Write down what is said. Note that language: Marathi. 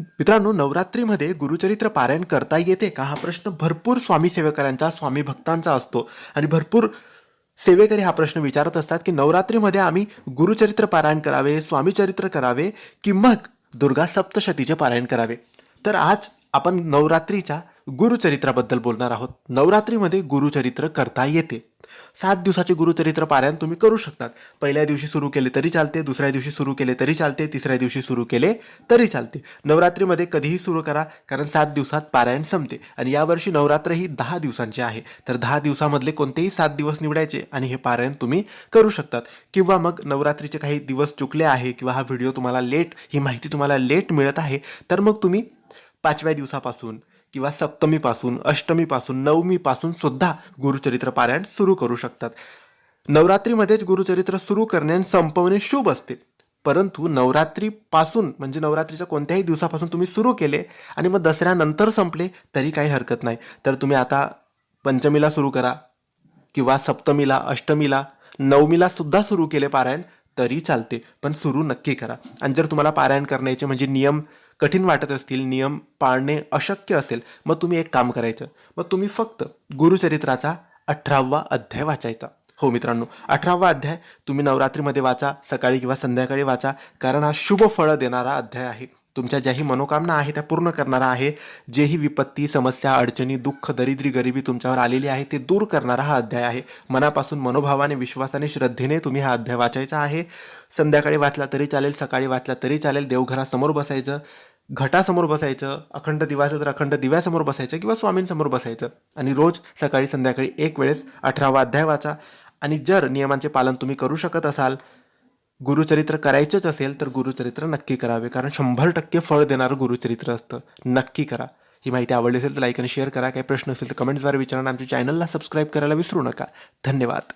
मित्रांनो नवरात्रीमध्ये गुरुचरित्र पारायण करता येते का हा प्रश्न भरपूर स्वामी सेवेकरांचा स्वामी भक्तांचा असतो. आणि भरपूर सेवेकरी हा प्रश्न विचारत असतात की नवरात्रीमध्ये आम्ही गुरुचरित्र पारायण करावे स्वामीचरित्र करावे की मग दुर्गा सप्तशतीचे पारायण करावे. तर आज आपण नवरात्रीच्या गुरुचरित्राबद्दल बोलणार आहोत. नवरात्रीमध्ये गुरुचरित्र करता येते. सात दिवसाचे गुरुचरित्र पारायण तुम्ही करू शकतात. पहिल्या दिवशी सुरू केले तरी चालते दुसऱ्या दिवशी सुरू केले तरी चालते तिसऱ्या दिवशी सुरू केले तरी चालते. नवरात्रीमध्ये कधीही सुरू करा कारण सात दिवसात पारायण संपते. आणि यावर्षी नवरात्र ही दहा दिवसांची आहे. तर दहा दिवसामधले कोणतेही सात दिवस निवडायचे आणि हे पारायण तुम्ही करू शकतात. किंवा मग नवरात्रीचे काही दिवस चुकले आहे किंवा हा व्हिडिओ तुम्हाला लेट ही माहिती तुम्हाला लेट मिळत आहे तर मग तुम्ही पाचव्या दिवसापासून किंवा सप्तमीपासून अष्टमीपासून नवमीपासून सुद्धा गुरुचरित्र पारायण सुरू करू शकतात. नवरात्रीमध्येच गुरुचरित्र सुरू करणे आणि संपवणे शुभ असते. परंतु नवरात्रीपासून म्हणजे नवरात्रीच्या कोणत्याही दिवसापासून तुम्ही सुरू केले आणि मग दसऱ्यानंतर संपले तरी काही हरकत नाही. तर तुम्ही आता पंचमीला सुरू करा किंवा सप्तमीला अष्टमीला नवमीला सुद्धा सुरू केले पारायण तरी चालते. पण सुरू नक्की करा. आणि जर तुम्हाला पारायण करण्याचे म्हणजे नियम कठीण वाटत असतील नियम पाळणे अशक्य असेल मग तुम्ही एक काम करायचं. मग तुम्ही फक्त गुरुचरित्राचा अठरावा अध्याय वाचायचा. हो मित्रांनो अठरावा अध्याय तुम्ही नवरात्रीमध्ये वाचा सकाळी किंवा संध्याकाळी वाचा कारण हा शुभ फळं देणारा अध्याय आहे. तुमच्या ज्याही मनोकामना आहे त्या पूर्ण करणारा आहे. जेही विपत्ती समस्या अडचणी दुःख दरिद्री गरिबी तुमच्यावर आलेली आहे ते दूर करणारा हा अध्याय आहे. मनापासून मनोभावाने विश्वासाने श्रद्धेने तुम्ही हा अध्याय वाचायचा आहे. संध्याकाळी वाचला तरी चालेल सकाळी वाचला तरी चालेल देवघरासमोर बसायचं घटासमोर बसायचं अखंड दिवाचं तर अखंड दिव्यासमोर बसायचं किंवा स्वामींसमोर बसायचं. आणि रोज सकाळी संध्याकाळी एक वेळेस अठरावा अध्याय वाचा. आणि जर नियमांचे पालन तुम्ही करू शकत असाल गुरुचरित्र करायचंच असेल तर गुरुचरित्र नक्की करावे. कारण शंभर टक्के फळ देणारं गुरुचरित्र असतं. नक्की करा. ही माहिती आवडली असेल तर लाईक आणि शेअर करा. काही प्रश्न असेल तर कमेंट्सद्वारे विचारा आणि आमच्या चॅनलला सबस्क्राईब करायला विसरू नका. धन्यवाद.